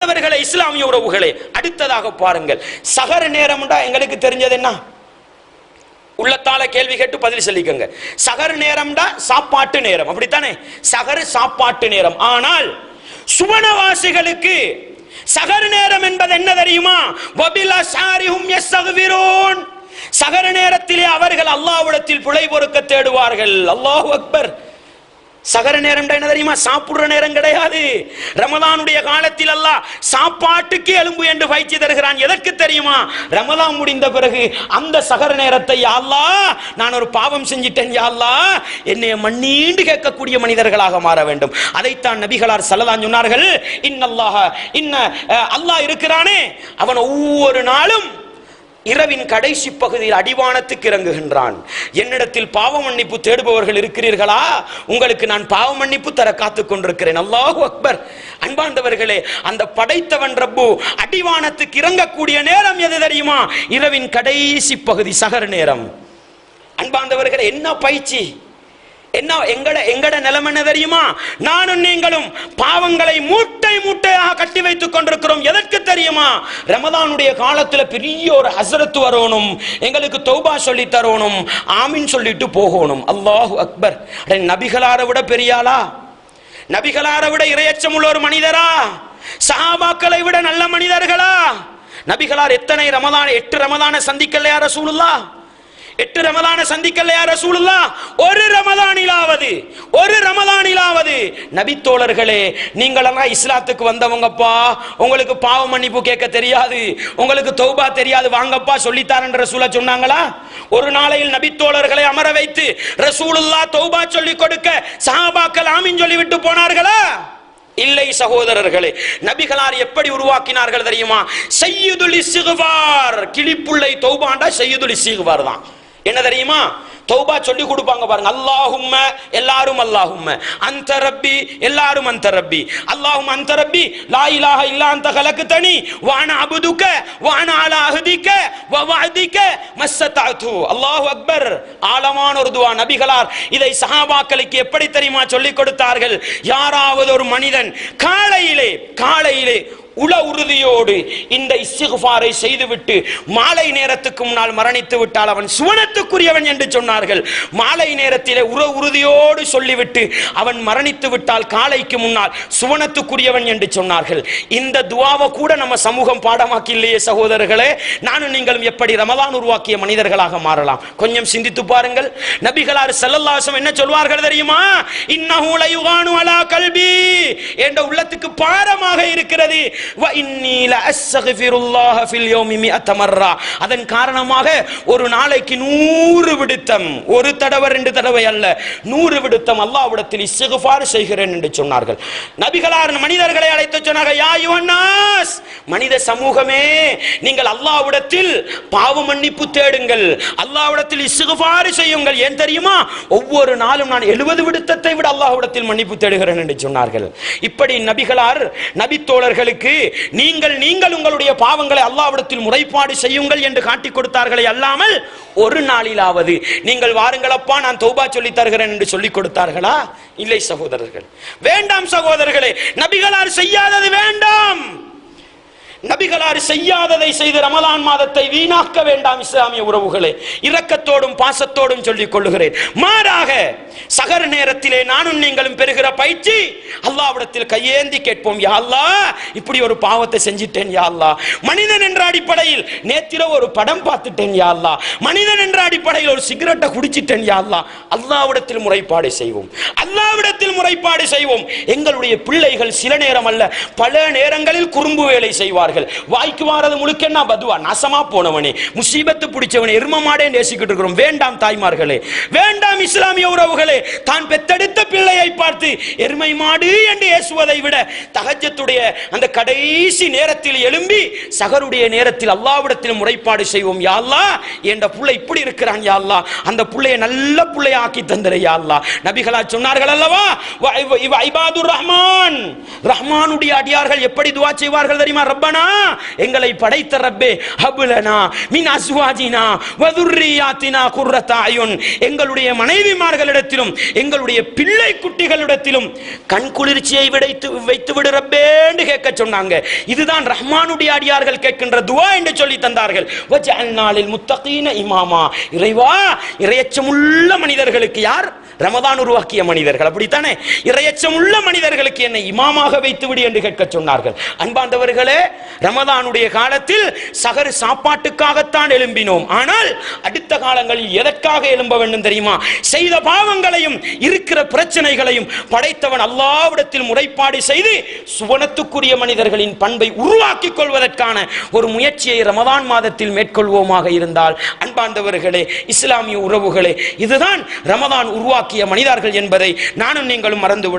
அவர்களை இஸ்லாமிய உறவுகளை அடுத்ததாக பாருங்கள். சகர நேரம்டா எங்களுக்கு தெரிஞ்சது என்ன? உள்ளத்தால கேள்வி கேட்டு பதில் சொல்லிக்கோங்க. சகர் நேரம்டா சாப்பாட்டு நேரம். அப்படித்தானே? சகர் சாப்பாட்டு நேரம். ஆனால் சுவனவாசிகளுக்கு சகர் நேரம் என்பது என்ன தெரியுமா? சகர நேரத்திலே அவர்கள் அல்லாஹ்விடத்தில் பிழை பொறுக்க தேடுவார்கள். அல்லாஹ் அக்பர். சகர நேரம் என்ன தெரியுமா? சாப்பிடுற நேரம் கிடையாது. ரமதானுடைய காலத்தில் அல்லாஹ் சாப்பாட்டுக்கு எலும்பு என்று பயிற்சி தருகிறான். எதற்கு தெரியுமா? ரமதான் முடிந்த பிறகு அந்த சகர நேரத்தை யாழ்லா நான் ஒரு பாவம் செஞ்சிட்டேன் யா அல்லாஹ் என்னை மண்ணீண்டு கேட்கக்கூடிய மனிதர்களாக மாற வேண்டும். அதைத்தான் நபிகளார் சல்லதான் சொன்னார்கள். இன்னல்லாஹ இன்ன அல்லாஹ் இருக்கிறானே. அவன் ஒவ்வொரு நாளும் இரவின் கடைசி பகுதியில் அடிவானத்துக்கு இறங்குகின்றான். என்னிடத்தில் பாவ மன்னிப்பு தேடுபவர்கள் இருக்கிறீர்களா? உங்களுக்கு நான் பாவ மன்னிப்பு தர காத்துக் கொண்டிருக்கிறேன். அல்லாஹு அக்பர். அன்பாண்டவர்களே அந்த படைத்தவன் ரப்பு அடிவானத்துக்கு இறங்கக்கூடிய நேரம் எது தெரியுமா? இரவின் கடைசி பகுதி சகர நேரம். அன்பாண்டவர்களே என்ன பயிற்சி? என்ன எங்கட எங்கட நிலைமை என்ன தெரியுமா? நானும் நீங்களும் பாவங்களை மூட்டு மூட்டையாக கட்டி வைத்துக் கொண்டிருக்கிறோம். எதற்கு தெரியுமா? ரமதானுடைய காலத்துல பெரிய ஒரு ஹசரத்து வரணும். எங்களுக்கு தௌபா சொல்லி தரணும். ஆமீன் சொல்லிட்டு போகணும். அல்லாஹு அக்பர். அட, நபிகளாரை விட பெரியாளா? நபிகளாரை விட இரையச்சம் உள்ள ஒரு மனிதரா? சஹாபாக்களை விட நல்ல மனிதர்களா? நபிகளார் எத்தனை ரமதான எட்டு ரமதான சந்திக்கலையா ரசூலுல்லா எட்டு ரமதான சந்திக்கலையா ரசூலுல்லா? ஒரு ரமதானிலாவது ஒரு ரமதானிலாவது நபித்தோழர்களே நீங்களெல்லாம் இஸ்லாத்துக்கு வந்தவங்கப்பா. உங்களுக்கு பாவ மன்னிப்பு கேட்க தெரியாது. உங்களுக்கு தௌபா தெரியாது. வாங்கப்பா சொல்லித்தாரன்ற ரசூலா சொன்னாங்களா? ஒரு நாளையில் நபித்தோழர்களை அமர வைத்து ரசூலுல்லா தௌபா சொல்லி கொடுக்க சஹாபாக்கள் ஆமின் சொல்லி விட்டு போனார்களா? இல்லை சகோதரர்களே நபிகளார் எப்படி உருவாக்கினார்கள் தெரியுமா? செய்யுதுல் சிகுவார் கிளிப்புள்ளை தௌபாண்டா செய்யுதுல் சிகுவார் தான். என்ன தெரியுமா? தௌபா சொல்லி கொடுப்பாங்க பாருங்க. அல்லாஹும்ம எல்லாரும் அல்லாஹும்ம. அந்த ரப்பி எல்லாரும் அந்த ரப்பி. அல்லாஹும் அந்த ரப்பி லா இலாஹ இல்லா அந்த தனி. வான அபுதுக்க வான அலா அஹதிக்க வ வஅதிக்க அல்லாஹு அக்பர். ஆழமான ஒரு துவா நபிகளார் இதை சஹாபாக்களுக்கு எப்படி தெரியுமா சொல்லிக் கொடுத்தார்கள்? யாராவது ஒரு மனிதன் காலையிலே காலையிலே உள உறுதியோடு இந்த இஸ்திகுஃபாரை செய்துவிட்டு மாலை நேரத்துக்கு முன்னால் மரணித்து விட்டால் அவன் சுவனத்துக்குரியவன் என்று சொன்னார்கள். மாலை நேரத்திலே உற உறுதியோடு சொல்லிவிட்டு அவன் மரணித்து விட்டால் காலைக்கு முன்னால் சுவனத்துக்குரியவன் என்று சொன்னார்கள். இந்த துவாவை கூட நம்ம சமூகம் பாடமாக்கி இல்லையே சகோதரர்களே. நானும் நீங்களும் எப்படி ரமதான் உருவாக்கிய மனிதர்களாக மாறலாம். கொஞ்சம் சிந்தித்து பாருங்கள். நபிகளார் செல்லல்லாசம் என்ன சொல்வார்கள் தெரியுமா? இன்னகுலையுகானு அலா கல்வி என்ற உள்ளத்துக்கு பாரமாக இருக்கிறது. அதன் காரணமாக ஒரு நாளைக்கு நூறு விடுத்தம். ஒரு தடவை ரெண்டு தடவை அல்ல. நூறு விடுத்தம் அல்லாவிடத்தில் இஸ்திக்ஃபார் செய்கிறேன் என்று சொன்னார்கள். நபிகளார் மனிதர்களை அழைத்து சொன்னார்கள் யா யுவன்னாஸ் மனித சமூகமே நீங்கள் அல்லாவிடத்தில் பாவ மன்னிப்பு தேடுங்கள். அல்லாவிடத்தில் இஸ்திக்ஃபார் செய்யுங்கள். ஏன் தெரியுமா? ஒவ்வொரு நாளும் நான் எழுபது விடுத்தத்தை விட அல்லாஹ்விடத்தில் மன்னிப்பு தேடுகிறேன் என்று சொன்னார்கள். இப்படி நபிகளார் நபித்தோழர்களுக்கு நீங்கள் நீங்கள் உங்களுடைய பாவங்களை அல்லாவிடத்தில் முறைப்பாடு செய்யுங்கள் என்று காட்டி கொடுத்தார்களே அல்லாமல் ஒரு நாளிலாவது நீங்கள் வாருங்களப்பா நான் தௌபா சொல்லி தருகிறேன் என்று சொல்லிக் கொடுத்தார்களா? இல்லை சகோதரர்கள். வேண்டாம் சகோதரர்களே நபிகளார் செய்யாத நபிகளார் செய்யாததை செய்து ரமலான் மாதத்தை வீணாக்க வேண்டாம் இஸ்லாமிய உறவுகளே. இரக்கத்தோடும் பாசத்தோடும் சொல்லிக் கொள்ளுகிறேன். மாறாக சகர நேரத்திலே நானும் நீங்களும் பெறுகிற பயிற்சி அல்லாவிடத்தில் கையேந்தி கேட்போம் யாழ்லா இப்படி ஒரு பாவத்தை செஞ்சிட்டேன் யாழ்லா மனிதன் என்ற அடிப்படையில் நேத்திர ஒரு படம் பார்த்துட்டேன் யா மனிதன் என்ற அடிப்படையில் ஒரு சிகரெட்டை குடிச்சிட்டேன் யா அல்லாவிடத்தில் முறைப்பாடு செய்வோம். அல்லாவிடத்தில் முறைப்பாடு செய்வோம். எங்களுடைய பிள்ளைகள் சில நேரம் அல்ல பல நேரங்களில் குறும்பு வேலை செய்வார்கள். வாய்க்கு வாரது முழுக்க என்ன? பதுவா. நாசமா போனவனே. முசீபத்து பிடிச்சவனே. எரும மாடே நேசிக்கிட்டு இருக்கிறோம். வேண்டாம் தாய்மார்களே. வேண்டாம் இஸ்லாமிய உறவுகளே. தான் பெத்தெடுத்த பிள்ளையை பார்த்து எருமை மாடு என்று ஏசுவதை விட தகஜத்துடைய அந்த கடைசி நேரத்தில் எழும்பி சகருடைய நேரத்தில் அல்லாவிடத்தில் முறைப்பாடு செய்வோம். யாழ்லா என்ற புள்ளை இப்படி இருக்கிறான் யாழ்லா அந்த புள்ளையை நல்ல புள்ளைய ஆக்கி தந்திர யாழ்லா நபிகளா சொன்னார்கள் அல்லவா? இவ- இவ ஐபாதுர் ரஹ்மான். ரஹ்மானுடைய அடியார்கள் எப்படி துவா செய்வார்கள் தெரியுமா? ரப்பனா? எங்களை படைத்த ரப்பே ஹபுலனா மின் அஸ்வாஜினா வதுர்ரியாத்தினா குர்ரத்தாயுன் எங்களுடைய மனைவிமார்களிடத்திலும் எங்களுடைய பிள்ளை குட்டிகளிடத்திலும் கண் குளிர்ச்சியை விடைத்து வைத்து விடு ரப்பேன்னு கேட்க சொன்னாங்க. இதுதான் ரஹ்மானுடைய அடியார்கள் கேட்கின்ற துவா என்று சொல்லி தந்தார்கள். வஜஅல்நாலில் முத்தகீன இமாமா. இறைவா இறையச்சமுள்ள மனிதர்களுக்கு யார்? ரமதான் உருவாக்கிய மனிதர்கள். அப்படித்தானே? இரையச்சமுள்ள மனிதர்களுக்கு என்னை இமாமாக வைத்துவிடு என்று கேட்க சொன்னார்கள். அன்பாண்டவர்களே ரமதானுடைய காலத்தில் சகரு சாப்பாட்டுக்காகத்தான் எழும்பினோம். ஆனால் அடுத்த காலங்களில் எதற்காக எழும்ப வேண்டும் தெரியுமா? செய்த பாவங்களையும் இருக்கிற பிரச்சனைகளையும் படைத்தவன் அல்லாவிடத்தில் முறைப்பாடு செய்து சுவனத்துக்குரிய மனிதர்களின் பண்பை உருவாக்கிக் கொள்வதற்கான ஒரு முயற்சியை ரமதான் மாதத்தில் மேற்கொள்வோமாக இருந்தால் அன்பாண்டவர்களே இஸ்லாமிய உறவுகளே இதுதான் ரமதான் உருவாக்கிய மனிதர்கள் என்பதை நானும் நீங்களும் மறந்துவிட